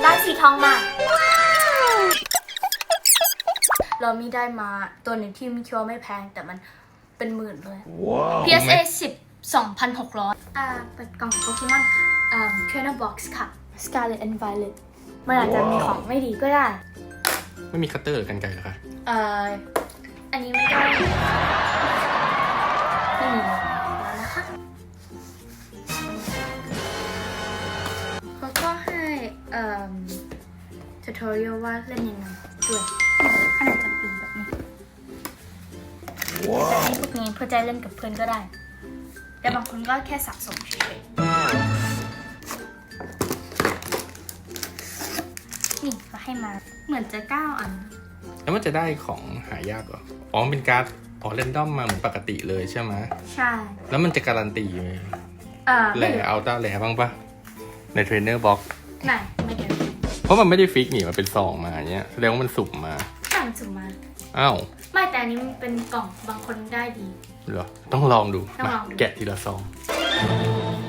ได้สีทองมา เรามีได้มาตัวหนึ่งที่ไม่คิดว่าไม่แพง แต่มันเป็นหมื่นเลย PSA 10 2,600 อ่าเปิดกล่องโปเกมอนอ่า Trainer Box ค่ะ Scarlet and Violet มันอาจจะมีของไม่ดีก็ได้ ไม่มีคัตเตอร์หรือกันไกรเหรอคะ เอ่อ อันนี้ไม่ได้ไม่มี tutorial ว่าเล่นยังไงด้วยขนาดจะเป็นแบบนี้จะให้พวกนี้เพื่อจะเล่นกับเพื่อนก็ได้ แต่บางคนก็แค่สะสมเฉยๆนี่ก็ให้มาเหมือนจะเก้าอัน แล้วมันจะได้ของหายากเหรอ อ๋อมันเป็นการ์ดอ๋อเรนดอมมาเหมือนปกติเลยใช่ไหมใช่แล้วมันจะการันตีไหมเอ่อแหล่เอาต้าแหล่บ้างปะในเทรนเนอร์บ็อกไหนไม่เดี๋ยวเพ ราะมันไม่ได้ฟิกนี่มันเป็นซองมาเนี้ยแสดงว่ามันสุ่มมาสั่งสุ่มมาอ้าวไม่แต่อันนี้มันเป็นกล่องบางคนได้ดี เหรอต้องลองดูต้องมาลองดูแกะทีละซอง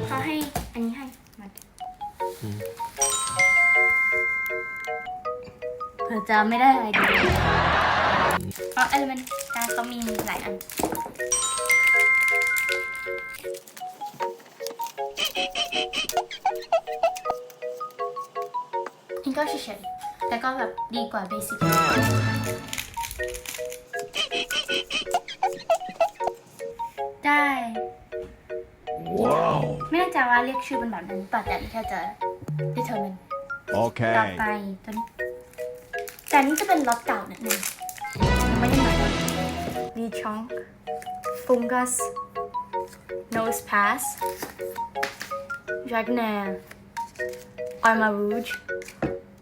เขาให้อันนี้ให้มาอืมเผื่อจะไม่ได้อะไรดีเพราะเอลเมนต์การเขามีหลายอัน นี่ก็เฉยๆ แต่ก็แบบดีกว่าเบสิกได้ไม่แน่ใจว่าเรียกชื่อเป็นแบบนั้นป่ะแต่นี่แค่จะ determine ต่อ Okay. ไปตัวนี้แต่อันนี้จะเป็นล็อตเก่านิดนึงยังไม่ได้ใหม่มีชอง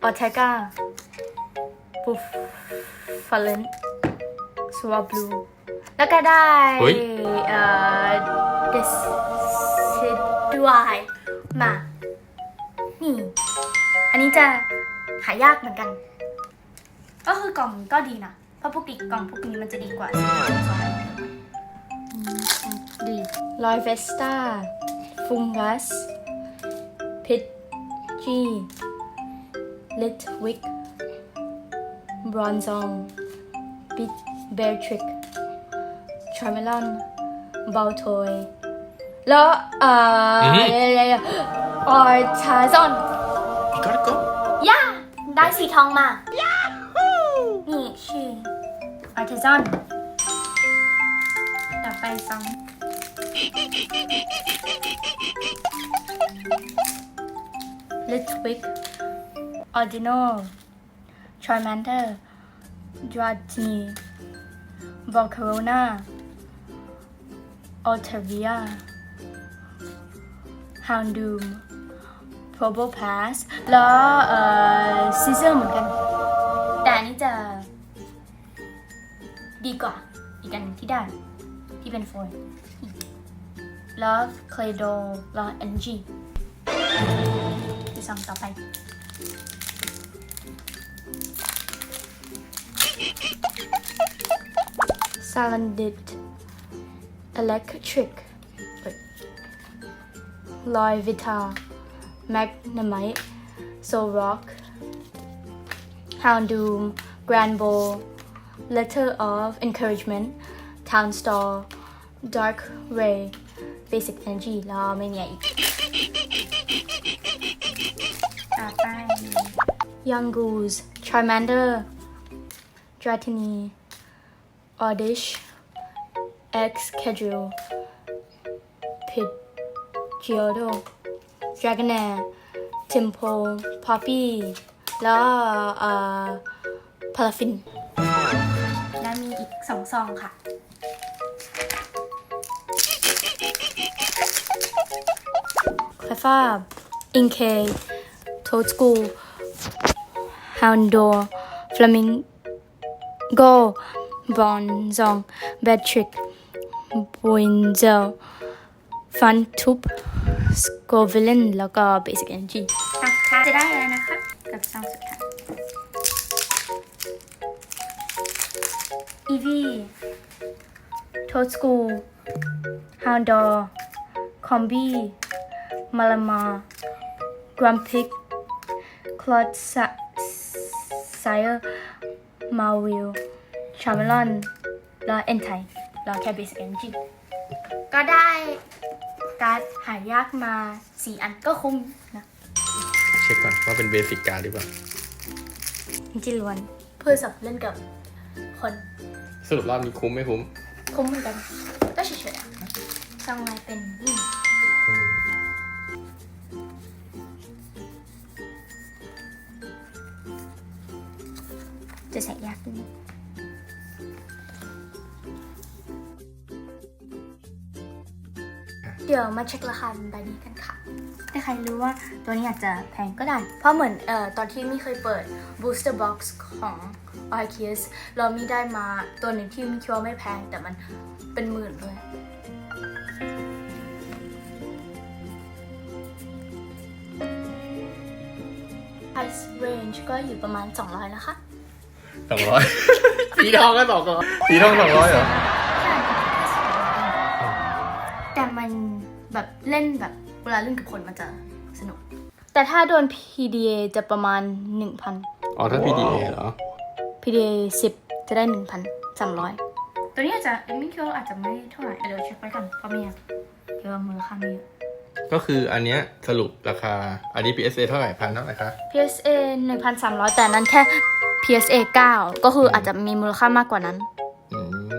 ฟุงกัส nose pass dragonair arma rouge ortega buffalin swablu แล้วก็ได้เฮ้ย เอ่อ decidueye มา นี่ อันนี้จะหายากเหมือนกัน ก็คือกล่องก็ดีนะ เพราะปกติกล่องพวกนี้มันจะดีกว่าดีลอยเวสตาฟุงกัสพิทจี Litwick, Bronzong, Bertrick, Charmelon, Baltoy, Lo, uh, mm-hmm. yeah, yeah, yeah. or Tazon. You gotta go. Yeah, that's it, Hong Ma. Yahoo! Ni Shi, Artisan. Đọc bài xong. Litwick. Ordinal Charmander Dratini Volcarona Altavia Houndoom Probo Pass แล้วเอ่อซีเซอร์เหมือนกัน แต่อันนี้จะ ดีกว่า อีกอันที่ได้ ที่เป็นโฟนแล้วเคลโดแล้ว NG ที่สองต่อไป Salandit Electric ลอยวิตา Magnemite Soul Rock Houndoom Grand Bowl Letter of Encouragement Town Star Dark Ray Basic Energy แล้วไม่มีอะไรอีกต่อไป Young Goose Charmander Dratini Oddish X Kedril Pidgeotto Dragonair Temple Poppy แล้วเอ่อพาราฟิน และมีอีกสองซองค่ะคาฟ้าอิงเคโทสกูฮาวน์ดอร์ฟลามิงโก บอนซองแบทริกบวินเซลฟันทูปสโกวิลินแล้วก็เบสิกเอนจีค่ะจะได้แล้วนะคะ กับซองสุดท้ายอีวีโทสกูฮาว ชาร์เมลอนแล้วเอ็นไทแล้วแค่เบสิกเอนจิก็ได้การ์ดหายากมา4อันก็คุ้มนะเช็คก่อนว่าเป็นเบสิกการ์ดหรือเปล่าจิล้วนเพื่อสับเล่นกับคนสรุปรอบนี้คุ้มไม่คุ้ม คุ้มเหมือนกัน ก็เฉยๆอะซองลายเป็นนี่จะใส่ยากนิด ดี๋ยวมาเช็คราคาใบนี้กันค่ะ ถ้าใครรู้ว่าตัวนี้อาจจะแพงก็ได้ เพราะเหมือนเอ่อตอนที่ไม่เคยเปิด booster box ของ i k i s เรามีได้มาตัวหนึ่งที่มีคิดว่าไม่แพง แต่มันเป็นหมื่นเลย price range ก็อยู่ประมาณ 200นะคะสองร้อยสีทองก็สองร้อยสีทองสองร้อยเหรอใช่แต่มัน แบบเล่นแบบเวลาเล่นกับคนมันจะสนุก แต่ถ้าโดน PDA จะประมาณ 1,000 อ๋อถ้า PDA เหรอ PDA 10 จะได้ 1,300 ตัวนี้อาจจะเอมมี่คิดว่าอาจจะไม่เท่าไหร่เดี๋ยวเช็คไว้ก่อนเพราะไม่อยากคิดว่ามูลค่าไม่เยอะก็คืออันเนี้ยสรุปราคาอันนี้ PSA เท่าไหร่พันเท่าไหร่คะ PSA 1,300 แต่นั้นแค่ PSA 9 ก็คืออาจจะมีมูลค่ามากกว่านั้น อืม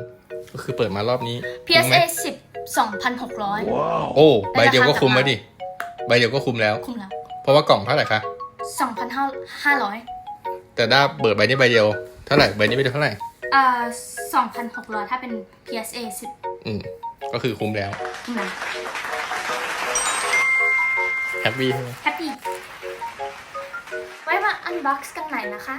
ก็คือเปิดมารอบนี้ PSA คุ้มไหม 10 2,600 โอ้ใบเดียวก็คุ้มแล้วดิใบเดียวก็คุ้มแล้ว คุ้มแล้ว เพราะว่ากล่องเท่าไหร่คะ2,500แต่ถ้าเปิดใบนี้ใบเดียวเท่าไหร่ใบนี้ใบเดียวเท่าไหร่อ่า2,600 ถ้าเป็น PSA 10อืมก็คือคุ้มแล้วคุ้มแล้วแฮปปี้ใช่ไหม แฮปปี้ ไว้มาอันบ็อกซ์กันใหม่นะคะ